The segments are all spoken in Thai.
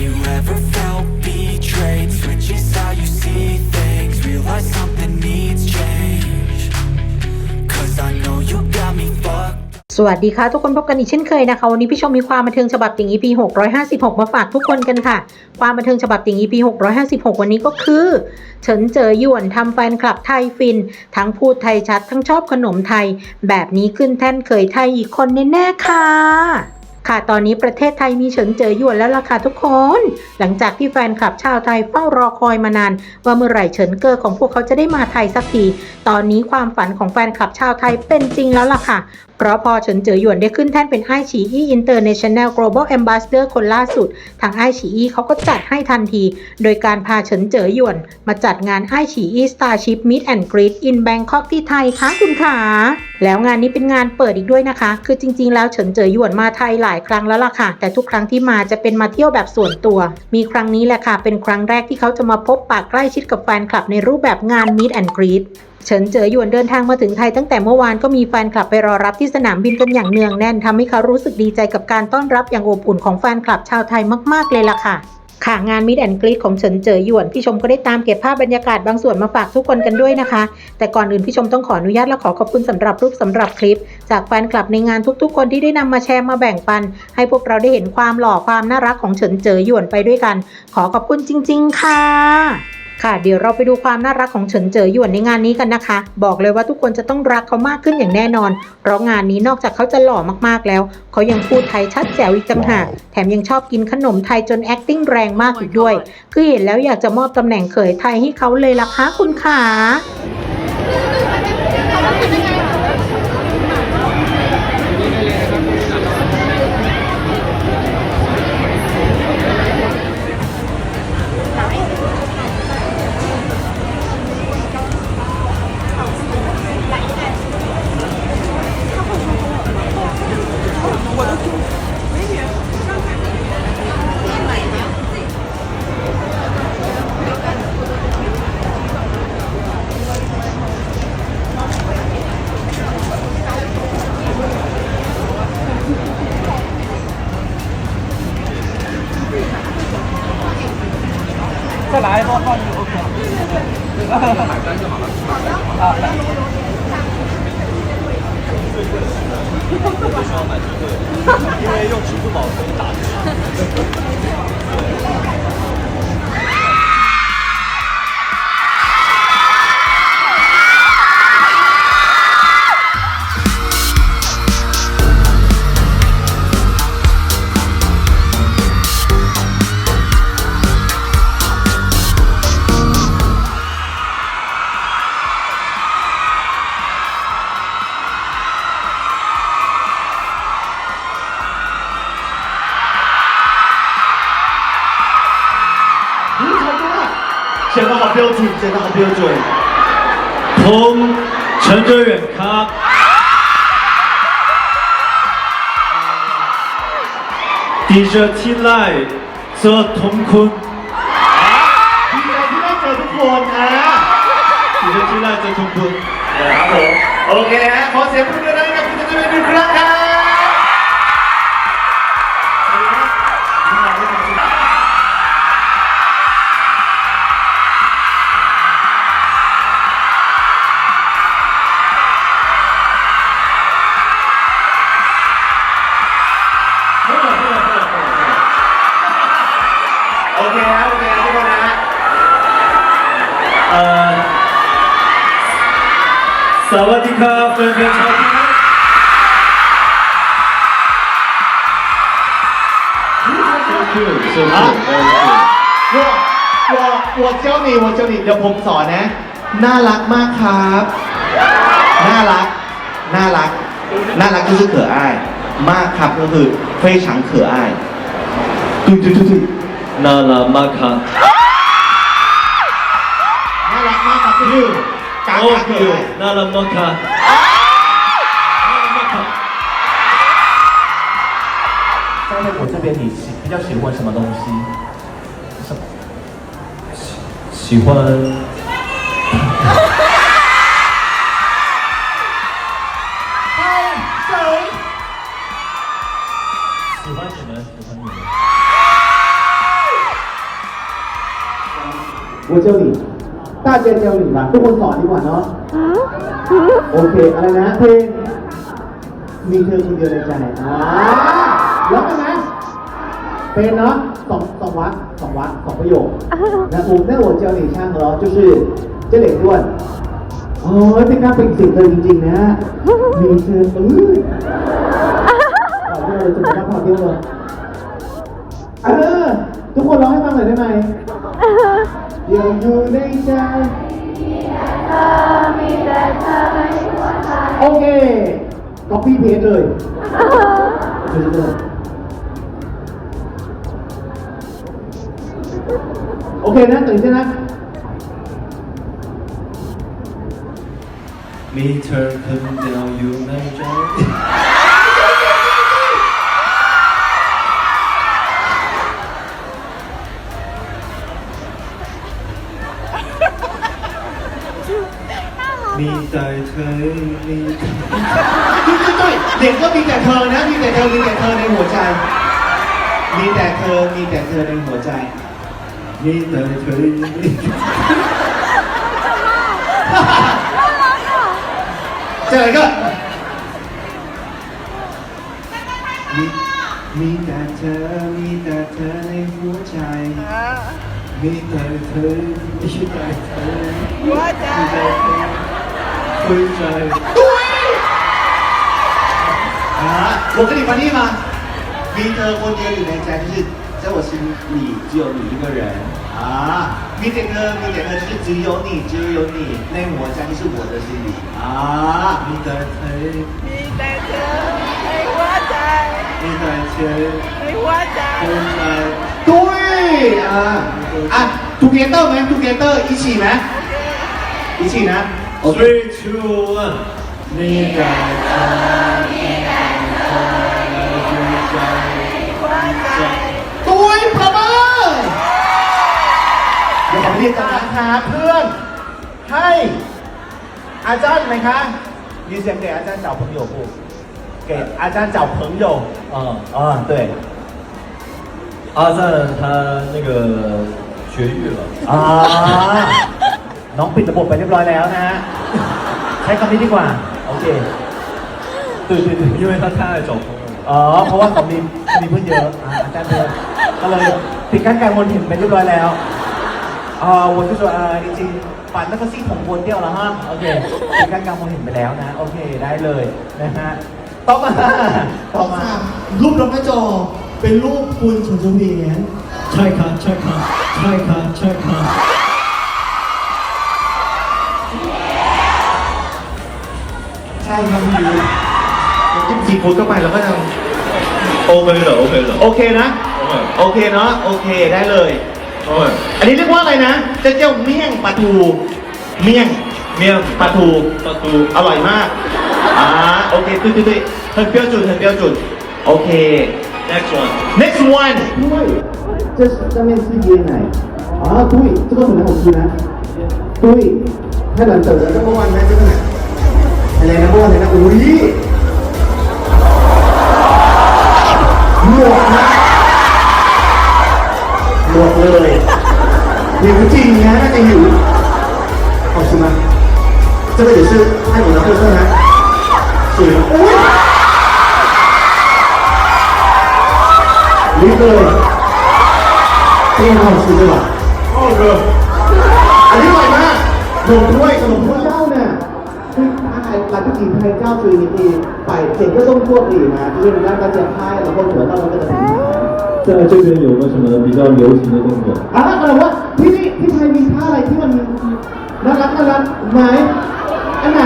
you ever felt betrayed? Switches how you see things. Realize something needs change. Cause I know you got me fucked สวัสดีค่ะ ทุกคนพบกันอีกเช่นเคยนะคะ วันนี้พี่ชมมีความบันเทิงฉบับติ่ง EP 656 มาฝากทุกคนกันค่ะ ความบันเทิงฉบับติ่ง EP 656 วันนี้ก็คือ เฉินเจอหยวนทำแฟนคลับไทยฟิน ทั้งพูดไทยชัด ทั้งชอบขนมไทย แบบนี้ขึ้นแท่นเคยไทยอีกคนแน่ๆค่ะ ค่ะตอนนี้ประเทศไทยมีเฉินเจอหยวนแล้วล่ะค่ะทุกคน หลังจากที่แฟนคลับชาวไทยเฝ้ารอคอยมานาน ว่าเมื่อไหร่เฉินเกอของพวกเขาจะได้มาไทยสักที ตอนนี้ความฝันของแฟนคลับชาวไทยเป็นจริงแล้วล่ะค่ะ เพราะพอเฉินเจ๋อหยวนได้ขึ้นแท่นเป็นไอฉีอี้ International Global Ambassador คนล่าสุด ทางไอฉีอี้เขาก็จัดให้ทันที โดยการพาเฉินเจ๋อหยวน มาจัดงานไอฉีอี้ Starship Meet and Greet in Bangkok ที่ไทยค่ะคุณขาแล้วงานนี้เป็นงานเปิดอีกด้วยนะคะ คือจริง ๆ แล้วเฉินเจ๋อหยวนมาไทยหลายครั้งแล้วล่ะค่ะ แต่ทุกครั้งที่มาจะเป็นมาเที่ยวแบบส่วนตัว มีครั้งนี้แหละค่ะ เป็นครั้งแรกที่เขาจะมาพบปากใกล้ชิดกับแฟนคลับในรูปแบบงาน Meet and Greet เฉินเจ๋อหยวนเดินทางมาถึงไทยตั้งแต่เมื่อวานก็มีแฟนคลับไปรอรับที่สนามบินกันอย่างเนืองแน่นทำให้เขารู้สึกดีใจกับการต้อนรับอย่างอบอุ่นของแฟนคลับชาวไทยมาก ๆ เลยล่ะค่ะค่ะงานมิดแอนกรีดของเฉินเจ๋อหยวนพี่ชมก็ได้ตามเก็บภาพบรรยากาศบางส่วนมาฝากทุกคนกันด้วยนะคะ แต่ก่อนอื่นพี่ชมต้องขออนุญาตและขอขอบคุณสำหรับรูปสำหรับคลิป จากแฟนคลับในงานทุกๆ คนที่ได้นำมาแชร์มาแบ่งปัน ให้พวกเราได้เห็นความหล่อความน่ารักของเฉินเจ๋อหยวนไปด้วยกัน ขอขอบคุณจริง ๆ ค่ะ ค่ะ เดี๋ยวเราไปดูความน่ารักของเฉินเจ๋อหยวนในงานนี้กันนะคะ บอกเลยว่าทุกคนจะต้องรักเขามากขึ้นอย่างแน่นอน เพราะงานนี้นอกจากเขาจะหล่อมากๆแล้ว เขายังพูดไทยชัดแจ๋วอีกต่างหากแถมยังชอบกินขนมไทยจน acting แรงมากอีกด้วย คือเห็นแล้วอยากจะมอบตำแหน่งเขยไทยให้เขาเลยล่ะคะคุณขา 我必须要满足各因为用支付宝可以打字的好标准，写的好标准。 ผมเฉินเจอหยวนครับ ดีเจที่ไล่เจอทงคุณ ดีใจที่ได้เจอทุกคนนะ ดีเจที่ไล่เจอทงคุณ นะครับผมโอเคฮะขอเสียงปรบมือดังๆให้กับคุณจะเป็นหนึ่งครั้งครับ วัสดีครับแฟนๆชาวไทยสุดๆวัววัววัวเจ้าหนีวัวเจ้าหนีเดี๋ยวผมสอนนะ น่ารักมากครับ น่ารัก น่ารัก น่ารักก็คือเข่ออ้าย มากครับก็คือเฟยฉังเข่ออ้ายตุ้ยตุ้ยน่ารักมากครับ น่ารักมากครับคือ 嘎嘎可爱。那拉莫卡。在我这边，你喜比较喜欢什么东西？什？喜喜欢。我叫你。 กล้าเจนเดียวหนึ่งหลัทุกคนสอนดีกว่าเนาะ โอเค อะไรนะเพลง มีเธอคนเดียวในใจอ่าร้องกันไหมเพลงเนาะสองสองวักสองวักสองประโยคนะผมได้หัวเจ้าหนีช่างเร้อง就อเจ๊เหล็กด้วยโอ้ยเป็นการเป็นสิ่งเลยจริงๆนะมีเธอเอ้ยต่อเพื่อนเลยจะมาต่อเนื่องเลยเออทุกคนร้องให้ฟังหน่อยได้ไหม เดี๋ยวอยู่ในใจโอเคก๊อป มีแต่เธอมีต้อยเด็กก็มีแต่เธอนะ มีแต่เธอ มีแต่เธอในหัวใจ มีแต่เธอ มีแต่เธอในหัวใจ มีแต่เธอเจอก็มีมีแต่เธอ มีแต่เธอในหัวใจ มีแต่เธอ มีแต่เธอหัวใจ หัวใจ 啊，我跟你翻译吗？มีเธอคนเดียวอยู่ในใจ就是在我心里只有你一个人啊，มีแต่เธอมีแต่เธอ就是只有你只有你ในหัวใจ就是我的心里啊。 มีแต่เธอ มีแต่เธอในหัวใจ มีแต่เธอ ในหัวใจ หัวใจ 对啊啊，together ไหม together 一起ไหม一起นะโอเค three two one มีแต่เธอมีแต่เธอในหัวใจ ตุ้ยประเมินเดี๋ยวขอเรียกกันนะครับเพื่อน ให้อาจารย์ไหมคะ你想给อาจารย์找朋友不给อาจารย์找朋友啊啊对阿赞他那个绝育了 อ่า น้องปิดระบบไปเรียบร้อยแล้วนะฮะใช้คำนี้ดีกว่า โอเคตื่นตื่นตื่น 因为他太爱找朋友了 อ๋อ เพราะว่าเขามีเขามีเพื่อนเยอะอ่าอาจารย์เยอะก็เลยปิดกั้นการวนเห็นไปเรียบร้อยแล้วอ่าวนก็จะอ่าจริงๆฝันแล้วก็ซี่ผมวนเดียวแล้วฮะโอเคปิดกั้นการวนเห็นไปแล้วนะ โอเคได้เลยนะฮะต่อมาต่อมา รูปลงหน้าจอเป็นรูปคุณเฉินเฉินเหวียน ใช่ค่ะใช่ค่ะใช่ค่ะใช่ค่ะ ใ ได้รับพี่ยูจิ้มซีฟู้ดเข้าไปแล้วก็ยังโอเคเหรอโอเคเหรอโอเคนะโอเคเนาะโอเคได้เลย โอเคอันนี้เรียกว่าอะไรนะเจ๊เจ้าเมี่ยงปลาทูเมี่ยงเมี่ยงปลาทูปลาทูอร่อยมากอ่าโอเคตื้อๆเธอเปรี้ยวจุดเธอเปรี้ยวจุดโอเค next one next one ด้วยจะจะเป็นซีเย็นไหนอ๋อตุ้ยจะต้องเหมือนคือนะตุ้ยให้หลังเติร์แล้วก็วันแม่จะเป็นไห อะไรนะโม่อะไรนะอุ้ยหมวกนะหมดเลยหิวจริงนะน่าจะหิวเอาชิมาจะไปเดี๋ยวซื้อให้ผมรับเพื่อนนะสวยอุ้ยรีบเลยตรียมอวามสุขดีกว่าโอ้โหอันนี้อร่อยมากหนดด้วยขนมด้วยาหารหลักที่ไทยเจ้าคือนี่คือไปเสร็จก็ต้องทั่วปีมา就是人家大家拍然后得到那个品牌在这边有个什么比较流行的动作？ อ่ะก็เลยว่าที่นี่ที่ไทยมีท่าอะไรที่มันน่ารักน่ารักไหมอันไหน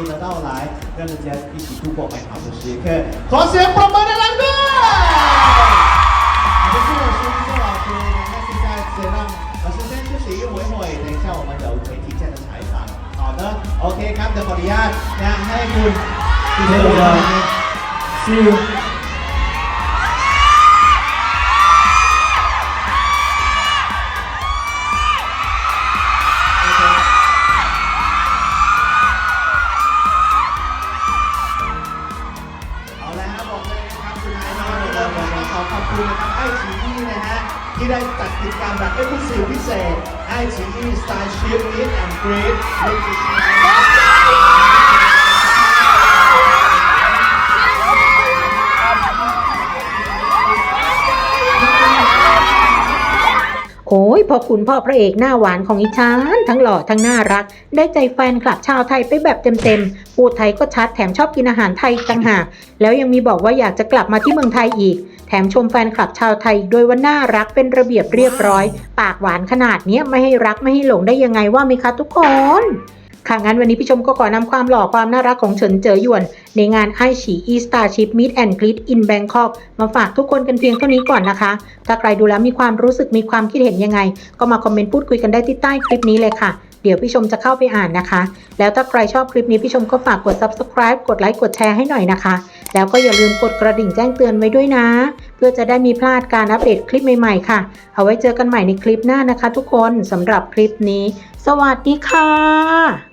คุณจะต้องไลฟ์เรื่องจะ一起度过美好的时刻ขอเสียงปรบมือดังๆด้วย我们是我孙郑老师，那现在只能老师先休息一会会，等一下我们有媒体见的采访。好的，OK ครับเดี๋ยวขออนุญาตนะให้คุณคุณเทวดา See you. โอ้ยพอคุณพ่อพระเอกหน้าหวานของอีชานทั้งหล่อทั้งน่ารัก ได้ใจแฟนคลับชาวไทยไปแบบเต็มๆพูดไทยก็ชัดแถมชอบกินอาหารไทยต่างหากแล้วยังมีบอกว่าอยากจะกลับมาที่เมืองไทยอีก แถมชมแฟนคลับชาวไทยโด้วยว่าน่ารักเป็นระเบียบเรียบร้อย ปากหวานขนาดนี้ไม่ให้รักไม่ให้หลงได้ยังไงว่าไหมคะทุกคน ค่ะงั้นวันนี้พี่ชมก็ขอนำความหล่อความน่ารักของเฉินเจ๋อหยวน ในงานไอฉีอีสตาร์ชิพมิดแอนด์กริดอินแบงคอกมาฝากทุกคนกันเพียงเท่านี้ก่อนนะคะ ถ้าใครดูแล้วมีความรู้สึกมีความคิดเห็นยังไง ก็มาคอมเมนต์พูดคุยกันได้ที่ใต้คลิปนี้เลยค่ะ เดี๋ยวพี่ชมจะเข้าไปอ่านนะคะ แล้วถ้าใครชอบคลิปนี้พี่ชมก็ฝากกด subscribe กดไลค์กดแชร์ให้หน่อยนะคะ แล้วก็อย่าลืมกดกระดิ่งแจ้งเตือนไว้ด้วยนะ เพื่อจะได้มีพลาดการอัปเดตคลิปใหม่ๆค่ะ เอาไว้เจอกันใหม่ในคลิปหน้านะคะ ทุกคนสำหรับคลิปนี้ สวัสดีค่ะ